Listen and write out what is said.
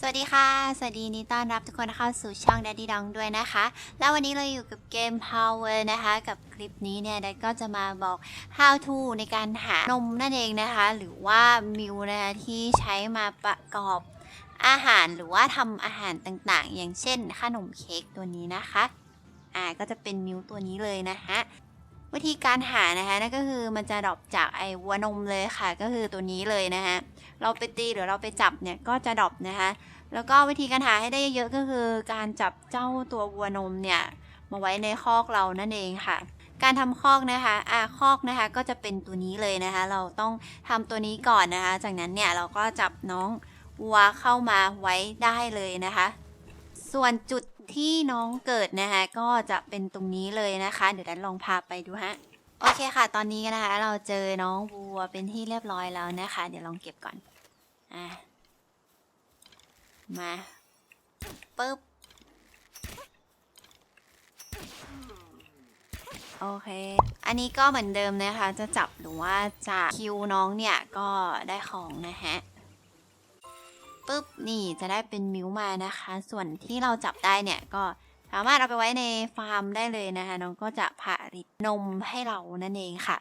สวัสดีค่ะ สวัสดีนี่ต้อนรับทุกคนเข้าสู่ช่อง Daddy Dong ด้วยนะคะ แล้ววันนี้เราอยู่กับเกม Power นะคะ กับคลิปนี้เนี่ยดัดก็จะมาบอก how to ในการหานมนั่นเองนะคะ หรือว่ามิวนะคะที่ใช้มาประกอบอาหารหรือว่าทำอาหารต่างๆ อย่างเช่นขนมเค้กตัวนี้นะคะ อ่าก็จะเป็นมิวตัวนี้เลยนะคะ วิธีการหานะคะนั่นก็คือมันจะดรอปจากไอ้วัวนมเลยค่ะ ก็คือตัวนี้เลยนะคะเราไปตีหรือเราไปจับเนี่ยก็จะดรอปนะคะแล้วก็วิธีการหาให้ได้เยอะก็คือ การจับเจ้าตัววัวนมเนี่ยมาไว้ในคอกเรานั่นเองค่ะ การทำคอกนะคะอ่าคอกนะคะก็จะเป็นตัวนี้เลยนะคะ เราต้องทำตัวนี้ก่อนนะคะ จากนั้นเนี่ยเราก็จับน้องวัวเข้ามาไว้ได้เลยนะคะ ส่วนจุดที่น้องเกิดนะคะก็จะเป็นตรงนี้เลยนะคะ เดี๋ยวดันลองพาไปดูฮะ โอเคค่ะ ตอนนี้นะคะ เราเจอน้องวัวเป็นที่เรียบร้อยแล้วนะคะ เดี๋ยวลองเก็บก่อน อะ มาปึ๊บ โอเค อันนี้ก็เหมือนเดิมนะคะ จะจับหรือว่าจะคิวน้องเนี่ยก็ได้ของนะฮะ ปุ๊บนี่จะได้เป็นมิวมานะคะ ส่วนที่เราจับได้เนี่ยก็สามารถเอาไปไว้ในฟาร์มได้เลยนะคะ น้องก็จะผลิตนมให้เรานั่นเองค่ะ